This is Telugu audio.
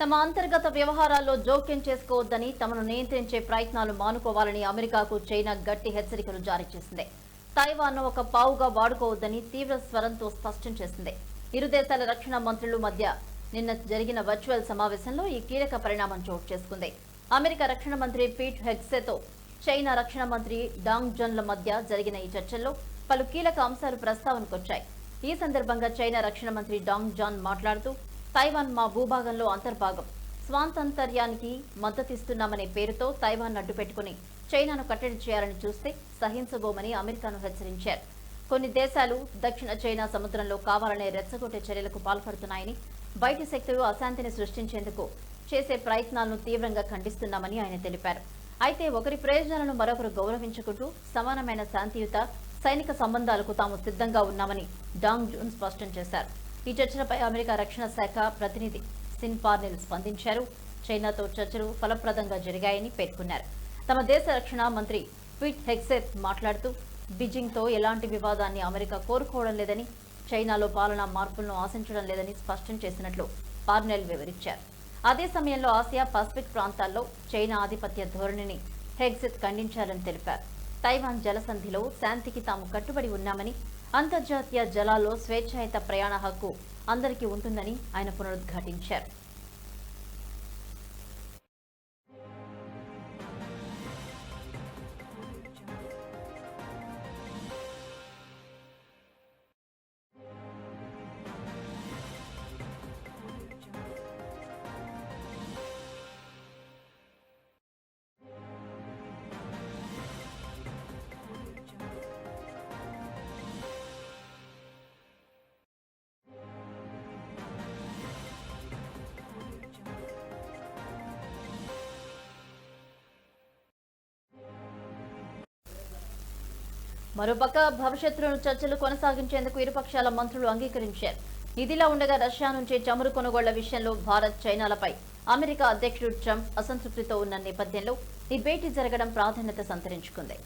తమ అంతర్గత వ్యవహారాల్లో జోక్యం చేసుకోవద్దని తమను నియంత్రించే ప్రయత్నాలు మానుకోవాలని అమెరికాకు చైనా గట్టి హెచ్చరికలు జారీ చేసింది. తైవాన్ను ఒక పావుగా వాడుకోవద్దని తీవ్ర స్వరంతో స్పష్టం చేసింది. ఇరు దేశాల రక్షణ మంత్రులు మధ్య నిన్న జరిగిన వర్చువల్ సమావేశంలో ఈ కీలక పరిణామం చోటు చేసుకుంది. అమెరికా రక్షణ మంత్రి పీట్ హెగ్సెతో చైనా రక్షణ మంత్రి డాంగ్ జన్ల మధ్య జరిగిన ఈ చర్చల్లో పలు కీలక అంశాలు ప్రస్తావనకొచ్చాయి. ఈ సందర్భంగా చైనా రక్షణ మంత్రి డాంగ్ జాన్ మాట్లాడుతూ తైవాన్ మా భూభాగంలో అంతర్భాగం. స్వాతంత్ర్యానికి మద్దతిస్తున్నామనే పేరుతో తైవాన్ అడ్డుపెట్టుకుని చైనాను కట్టడి చేయాలని చూస్తే సహించబోమని అమెరికాను హెచ్చరించారు. కొన్ని దేశాలు దక్షిణ చైనా సముద్రంలో కావాలనే రెచ్చగొట్టే చర్యలకు పాల్పడుతున్నాయని బయటి శక్తులు అశాంతిని సృష్టించేందుకు చేసే ప్రయత్నాలను తీవ్రంగా ఖండిస్తున్నామని ఆయన తెలిపారు. అయితే ఒకరి ప్రయోజనాలను మరొకరు గౌరవించుకుంటూ సమానమైన శాంతియుత సైనిక సంబంధాలకు తాము సిద్ధంగా ఉన్నామని డాంగ్ జూన్ స్పష్టం చేశారు. ఈ చర్చలపై అమెరికా రక్షణ శాఖ ప్రతినిధి సిన్ పార్నెల్ స్పందించారు. చైనాతో చర్చలు ఫలప్రదంగా జరిగాయని పేర్కొన్నారు. తమ దేశ రక్షణ మంత్రి పిట్ హెక్సెత్ మాట్లాడుతూ బీజింగ్తో ఎలాంటి వివాదాన్ని అమెరికా కోరుకోవడం లేదని చైనాలో పాలనా మార్పులను ఆశించడం లేదని స్పష్టం చేసినట్లు పార్నెల్ వివరించారు. అదే సమయంలో ఆసియా పసిఫిక్ ప్రాంతాల్లో చైనా ఆధిపత్య ధోరణిని హెగ్జిత్ ఖండించారని తెలిపారు. తైవాన్ జలసంధిలో శాంతికి తాము కట్టుబడి ఉన్నామని అంతర్జాతీయ జలాల్లో స్వేచ్ఛాయుత ప్రయాణ హక్కు అందరికీ ఉంటుందని ఆయన పునరుద్ఘాటించారు. మరోపక్క భవిష్యత్తులో చర్చలు కొనసాగించేందుకు ఇరుపక్షాల మంత్రులు అంగీకరించారు. ఇదిలా ఉండగా రష్యా నుంచి చమురు కొనుగోళ్ళ విషయంలో భారత్ చైనాలపై అమెరికా అధ్యక్షుడు ట్రంప్ అసంతృప్తితో ఉన్న నేపథ్యంలో ఈ భేటీ జరగడం ప్రాధాన్యత సంతరించుకుంది.